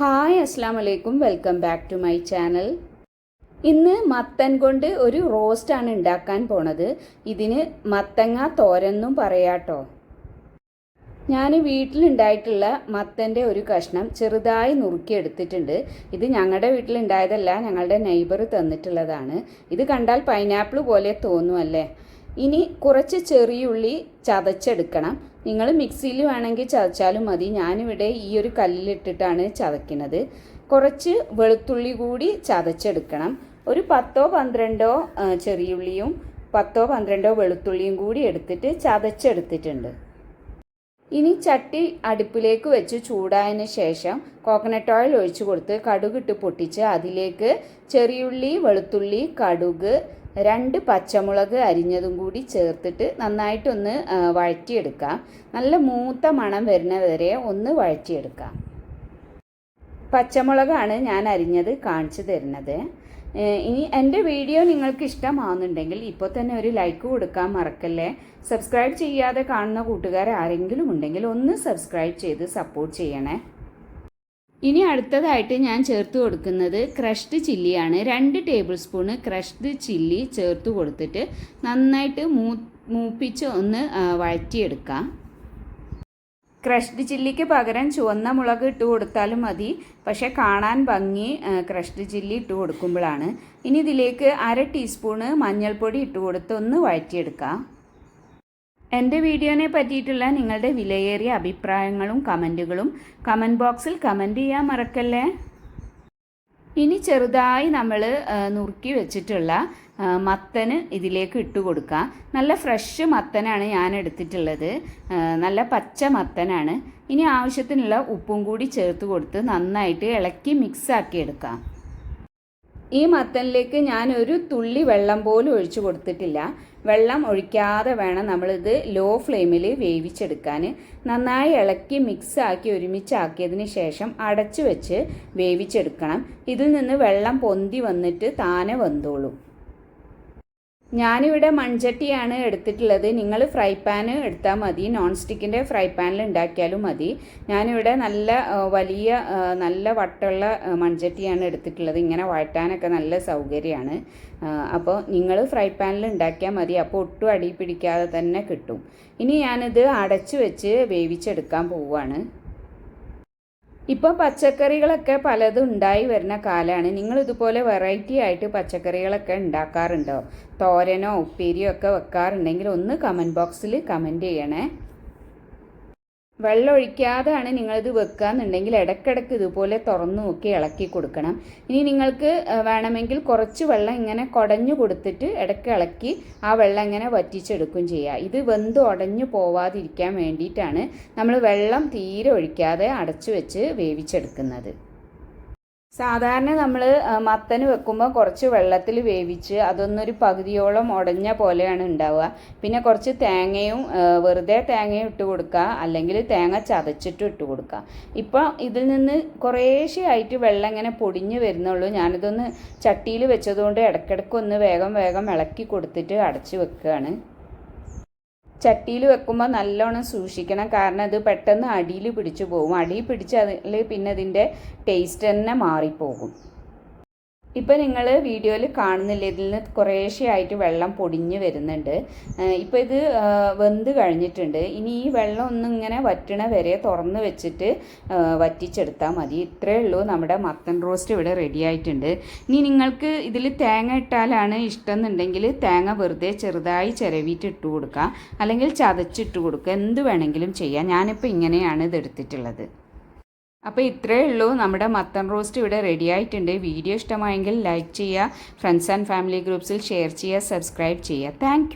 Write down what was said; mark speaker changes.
Speaker 1: Hi അസ്സാം വലൈക്കും welcome back to my channel. ഇന്ന് മത്തൻ കൊണ്ട് ഒരു റോസ്റ്റാണ് ഉണ്ടാക്കാൻ പോണത്. ഇതിന് മത്തങ്ങ തോരെന്നും പറയാട്ടോ. ഞാൻ വീട്ടിലുണ്ടായിട്ടുള്ള മത്തന്റെ ഒരു കഷ്ണം ചെറുതായി നുറുക്കി എടുത്തിട്ടുണ്ട് ഇത് ഞങ്ങളുടെ വീട്ടിലുണ്ടായതല്ല ഞങ്ങളുടെ നെയ്ബർ തന്നിട്ടുള്ളതാണ്. ഇത് കണ്ടാൽ പൈനാപ്പിൾ പോലെ തോന്നുമല്ലേ ഇനി കുറച്ച് ചെറിയുള്ളി ചതച്ചെടുക്കണം. നിങ്ങൾ മിക്സിയിൽ വേണമെങ്കിൽ ചതച്ചാലും മതി. ഞാനിവിടെ ഈ ഒരു കല്ലിലിട്ടിട്ടാണ് ചതയ്ക്കുന്നത്. കുറച്ച് വെളുത്തുള്ളി കൂടി ചതച്ചെടുക്കണം. ഒരു പത്തോ പന്ത്രണ്ടോ ചെറിയുള്ളിയും പത്തോ പന്ത്രണ്ടോ വെളുത്തുള്ളിയും കൂടി എടുത്തിട്ട് ചതച്ചെടുത്തിട്ടുണ്ട്. ഇനി ചട്ടി അടുപ്പിലേക്ക് വെച്ച് ചൂടായതിന് ശേഷം കോക്കനട്ട് ഓയിൽ ഒഴിച്ചു കൊടുത്ത് കടുകിട്ട് പൊട്ടിച്ച് അതിലേക്ക് ചെറിയുള്ളി വെളുത്തുള്ളി കടുക് രണ്ട് പച്ചമുളക് അരിഞ്ഞതും കൂടി ചേർത്തിട്ട് നന്നായിട്ടൊന്ന് വഴറ്റിയെടുക്കാം. നല്ല മൂത്ത മണം വരുന്നവരെ ഒന്ന് വഴറ്റിയെടുക്കാം. പച്ചമുളകാണ് ഞാൻ അരിഞ്ഞത് കാണിച്ചു തരുന്നത്. ഇനി എന്റെ വീഡിയോ നിങ്ങൾക്ക് ഇഷ്ടമാവുന്നുണ്ടെങ്കിൽ ഇപ്പോൾ തന്നെ ഒരു ലൈക്ക് കൊടുക്കാൻ മറക്കല്ലേ? സബ്സ്ക്രൈബ് ചെയ്യാതെ കാണുന്ന കൂട്ടുകാർ ആരെങ്കിലും ഉണ്ടെങ്കിൽ ഒന്ന് സബ്സ്ക്രൈബ് ചെയ്ത് സപ്പോർട്ട് ചെയ്യണേ. ഇനി അടുത്തതായിട്ട് ഞാൻ ചേർത്ത് കൊടുക്കുന്നത് ക്രഷ്ഡ് ചില്ലിയാണ് രണ്ട് ടേബിൾ സ്പൂണ് ക്രഷ്ഡ് ചില്ലി ചേർത്ത് കൊടുത്തിട്ട് നന്നായിട്ട് മൂ മൂപ്പിച്ച് ഒന്ന് വഴറ്റിയെടുക്കാം. ക്രഷ്ഡ് ചില്ലിക്ക് പകരം ചുവന്ന മുളക് ഇട്ട് കൊടുത്താലും മതി. പക്ഷെ കാണാൻ ഭംഗി ക്രഷ്ഡ് ചില്ലി ഇട്ട് കൊടുക്കുമ്പോഴാണ്. ഇനി ഇതിലേക്ക് അര ടീസ്പൂണ് മഞ്ഞൾപ്പൊടി ഇട്ട് കൊടുത്ത് ഒന്ന് വഴറ്റിയെടുക്കാം. എന്റെ വീഡിയോനെ പറ്റിയിട്ടുള്ള നിങ്ങളുടെ വിലയേറിയ അഭിപ്രായങ്ങളും കമന്റുകളും കമന്റ് ബോക്സിൽ കമന്റ് ചെയ്യാൻ മറക്കല്ലേ? ഇനി ചെറുതായി നമ്മൾ നുറുക്കി വെച്ചിട്ടുള്ള മത്തന് ഇതിലേക്ക് ഇട്ട് കൊടുക്കുക നല്ല ഫ്രഷ് മത്തനാണ് ഞാൻ എടുത്തിട്ടുള്ളത്. നല്ല പച്ച മത്തനാണ്. ഇനി ആവശ്യത്തിനുള്ള ഉപ്പും കൂടി ചേർത്ത് കൊടുത്ത് നന്നായിട്ട് ഇളക്കി മിക്സ് ആക്കി എടുക്കാം. ഈ മത്തനിലേക്ക് ഞാൻ ഒരു തുള്ളി വെള്ളം പോലും ഒഴിച്ചു കൊടുത്തിട്ടില്ല. വെള്ളം ഒഴിക്കാതെ വേണം നമ്മളിത് ലോ ഫ്ലെയിമിൽ വേവിച്ചെടുക്കാൻ നന്നായി ഇളക്കി മിക്സ് ആക്കി ഒരുമിച്ചാക്കിയതിന് ശേഷം അടച്ചു വെച്ച് വേവിച്ചെടുക്കണം. ഇതിൽ നിന്ന് വെള്ളം പൊന്തി വന്നിട്ട് താനെ വന്നോളും ഞാനിവിടെ മൺചട്ടിയാണ് എടുത്തിട്ടുള്ളത്. നിങ്ങൾ ഫ്രൈ പാൻ എടുത്താൽ മതി. നോൺ സ്റ്റിക്കിന്റെ ഫ്രൈ പാനിൽ ഉണ്ടാക്കിയാലും മതി. ഞാനിവിടെ നല്ല വലിയ നല്ല വട്ടമുള്ള മൺചട്ടിയാണ് എടുത്തിട്ടുള്ളത്. ഇങ്ങനെ വഴറ്റാനൊക്കെ നല്ല സൗകര്യമാണ്. അപ്പോൾ നിങ്ങൾ ഫ്രൈ പാനിൽ ഉണ്ടാക്കിയാൽ മതി. അപ്പോൾ ഒട്ടും അടി പിടിക്കാതെ തന്നെ കിട്ടും. ഇനി ഞാനിത് അടച്ചു വെച്ച് വേവിച്ചെടുക്കാൻ പോവുകയാണ്. ഇപ്പോൾ പച്ചക്കറികളൊക്കെ പലതും ഉണ്ടായി വരുന്ന കാലമാണ്. നിങ്ങൾ ഇതുപോലെ വെറൈറ്റി ആയിട്ട് പച്ചക്കറികളൊക്കെ ഉണ്ടാക്കാറുണ്ടോ? തോരനോ ഉപ്പേരിയോ ഒക്കെ വെക്കാറുണ്ടെങ്കിൽ ഒന്ന് കമന്റ് ബോക്സിൽ കമന്റ് ചെയ്യണേ. വെള്ളം ഒഴിക്കാതെയാണ് നിങ്ങളിത് വെക്കുകയെന്നുണ്ടെങ്കിൽ ഇടയ്ക്കിടയ്ക്ക് ഇതുപോലെ തുറന്നു നോക്കി ഇളക്കി കൊടുക്കണം. ഇനി നിങ്ങൾക്ക് വേണമെങ്കിൽ കുറച്ച് വെള്ളം ഇങ്ങനെ കുടഞ്ഞു കൊടുത്തിട്ട് ഇടയ്ക്ക് ഇളക്കി ആ വെള്ളം ഇങ്ങനെ വറ്റിച്ചെടുക്കും ചെയ്യുക ഇത് വെന്ത് ഉടഞ്ഞു പോവാതിരിക്കാൻ വേണ്ടിയിട്ടാണ് നമ്മൾ വെള്ളം തീരെ ഒഴിക്കാതെ അടച്ചു വെച്ച് വേവിച്ചെടുക്കുന്നത്. സാധാരണ നമ്മൾ മത്തന് വെക്കുമ്പോൾ കുറച്ച് വെള്ളത്തിൽ വേവിച്ച് അതൊന്നൊരു പകുതിയോളം ഉടഞ്ഞ പോലെയാണ് ഉണ്ടാവുക. പിന്നെ കുറച്ച് തേങ്ങയും വെറുതെ തേങ്ങയും ഇട്ട് കൊടുക്കുക. അല്ലെങ്കിൽ തേങ്ങ ചതച്ചിട്ടും ഇട്ട് കൊടുക്കുക. ഇപ്പോൾ ഇതിൽ നിന്ന് കുറേശ്ശെ ആയിട്ട് വെള്ളം ഇങ്ങനെ പൊടിഞ്ഞ് വരുന്നുള്ളൂ. ഞാനിതൊന്ന് ചട്ടിയിൽ വെച്ചതുകൊണ്ട് ഇടയ്ക്കിടയ്ക്ക് ഒന്ന് വേഗം വേഗം ഇളക്കി കൊടുത്തിട്ട് അടച്ച് വെക്കുകയാണ്. ചട്ടിയിൽ വെക്കുമ്പോൾ നല്ലോണം സൂക്ഷിക്കണം. കാരണം അത് പെട്ടെന്ന് അടിയിൽ പിടിച്ചു പോകും. അടിയിൽ പിടിച്ചതിൽ പിന്നെ ഇതിന്റെ ടേസ്റ്റ് തന്നെ മാറിപ്പോകും. ഇപ്പം നിങ്ങൾ വീഡിയോയിൽ കാണുന്നില്ല? ഇതിൽ നിന്ന് കുറേശ്ശെയായിട്ട് വെള്ളം പൊടിഞ്ഞ് വരുന്നുണ്ട്. ഇപ്പോൾ ഇത് വെന്ത് കഴിഞ്ഞിട്ടുണ്ട്. ഇനി ഈ വെള്ളം ഒന്നും ഇങ്ങനെ വറ്റണ വരെ തുറന്ന് വെച്ചിട്ട് വറ്റിച്ചെടുത്താൽ മതി. ഇത്രയേ ഉള്ളൂ. നമ്മുടെ മത്തൻ റോസ്റ്റ് ഇവിടെ റെഡി ആയിട്ടുണ്ട്. ഇനി നിങ്ങൾക്ക് ഇതിൽ തേങ്ങ ഇട്ടാലാണ് ഇഷ്ടം എന്നുണ്ടെങ്കിൽ തേങ്ങ വെറുതെ ചെറുതായി ചിരവിയിട്ട് ഇട്ട് കൊടുക്കാം. അല്ലെങ്കിൽ ചതച്ചിട്ട് കൊടുക്കുക എന്ത് വേണമെങ്കിലും ചെയ്യാം. ഞാനിപ്പോൾ ഇങ്ങനെയാണ് ഇത് എടുത്തിട്ടുള്ളത്. അപ്പോൾ ഇത്രയേ ഉള്ളൂ. നമ്മുടെ മത്തൻ റോസ്റ്റ് ഇവിടെ റെഡി ആയിട്ടുണ്ട്. വീഡിയോ ഇഷ്ടമായെങ്കിൽ ലൈക്ക് ചെയ്യുക. ഫ്രണ്ട്സ് ആൻഡ് ഫാമിലി ഗ്രൂപ്പ്സിൽ ഷെയർ ചെയ്യുക. സബ്സ്ക്രൈബ് ചെയ്യുക. താങ്ക്